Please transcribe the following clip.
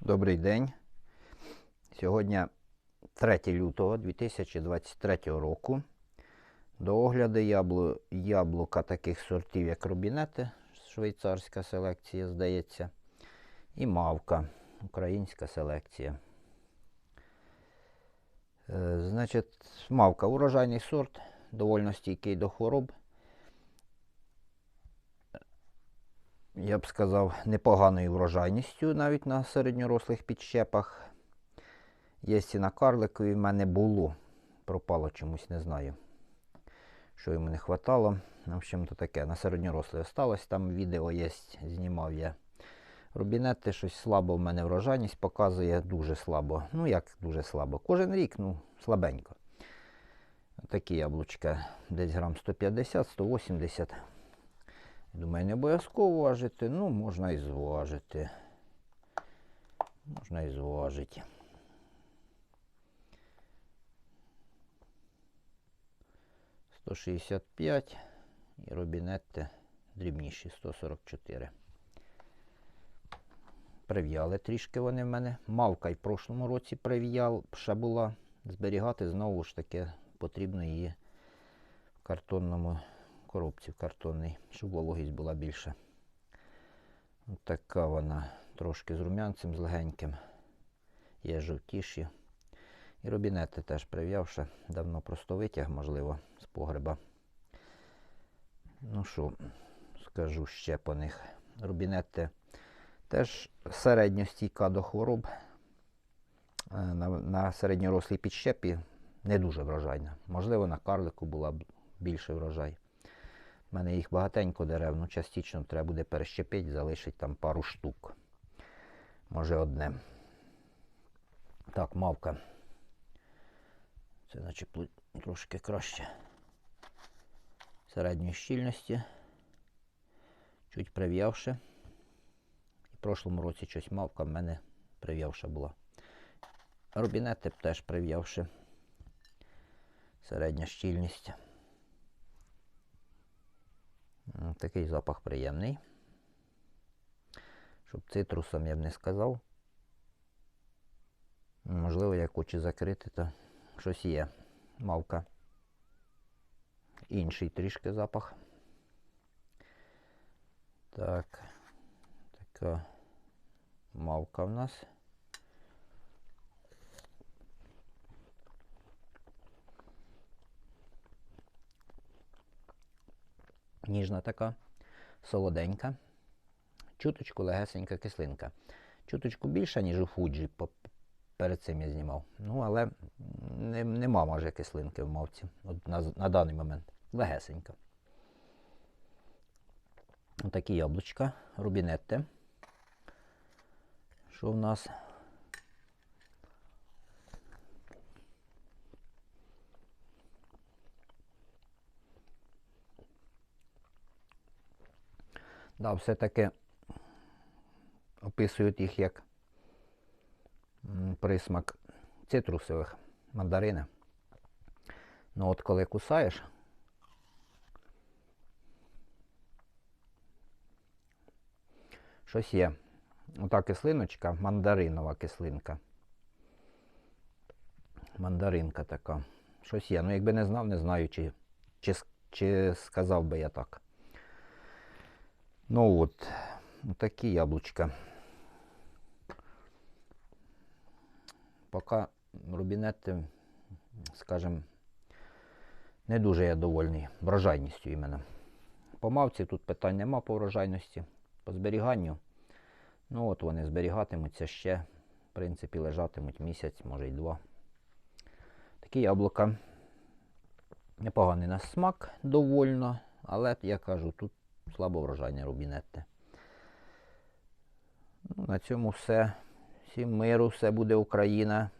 Добрий день. Сьогодні 3 лютого 2023 року. До огляду яблу, яблука таких сортів, як рубінети, швейцарська селекція, здається, і мавка, українська селекція. Е, Значить, мавка урожайний сорт, довольно стійкий до хвороб. Я б сказав, непоганою врожайністю навіть на середньорослих підщепах. Є і на карликові в мене було. Пропало чомусь, не знаю. Що йому не хватало. В общем, то таке. На середньорослий осталось. Там відео є, знімав я. Рубінети щось слабо в мене врожайність показує дуже слабо. Ну як дуже слабо. Кожен рік, ну, слабенько. Такі яблучка, десь грам 150-180. Думаю, не обов'язково важити, ну, можна і зважити. Можна і зважити. Сто шістдесят п'ять і робінетти дрібніші 144. Прив'яли трішки вони в мене. Мавка й в прошлому році прив'ял, ще була. Зберігати знову ж таки потрібно її в картонному коробці в картонній, щоб вологість була більша. Ось така вона трошки з рум'янцем, з легеньким. Є жовтіші. І робінети теж прив'явши. Давно просто витяг, можливо, з погреба. Ну що, скажу ще по них. Рубінети теж середньо стійка до хвороб. Е, На, на середньорослій підщепі не дуже врожайна. Можливо, на карлику була б більший врожай. У мене їх багатенько дерев, ну частично треба буде перещепити, залишить там пару штук. Може одне. Так, мавка. Це плу- трошки краще. Середньої щільності. Чуть прив'явши. І в прошлому році щось мавка в мене прив'явша була. Рубінети теж прив'явши. Середня щільність. Такий запах приємний. Щоб цитрусом я б не сказав. Можливо, як очі закрити, то щось є. Мавка. Інший трішки запах. Так. Така мавка в нас. Ніжна така, солоденька. Чуточку легесенька кислинка. Чуточку більша, ніж у Фуджі. Перед цим я знімав. Ну, але не, нема майже кислинки в мовці от на, на даний момент. Легесенька. Такі яблучка, рубінетти. Що в нас? Да, все-таки описують їх як присмак цитрусових мандарини. Ну от коли кусаєш, щось є. Ота кислиночка, мандаринова кислинка. Мандаринка така. Щось є. Ну, якби не знав, не знаю, чи, чи, чи сказав би я так. Ну от, такі яблучка. Поки рубінети, скажімо, не дуже я довольний врожайністю іменно. По мавці тут питань нема по врожайності. По зберіганню. Ну от вони зберігатимуться ще, в принципі, лежатимуть місяць, може й два. Такі яблука. Непоганий на смак довольно, але я кажу, тут слабо врожайні рубінети. Ну, на цьому все. Всім миру, все буде Україна.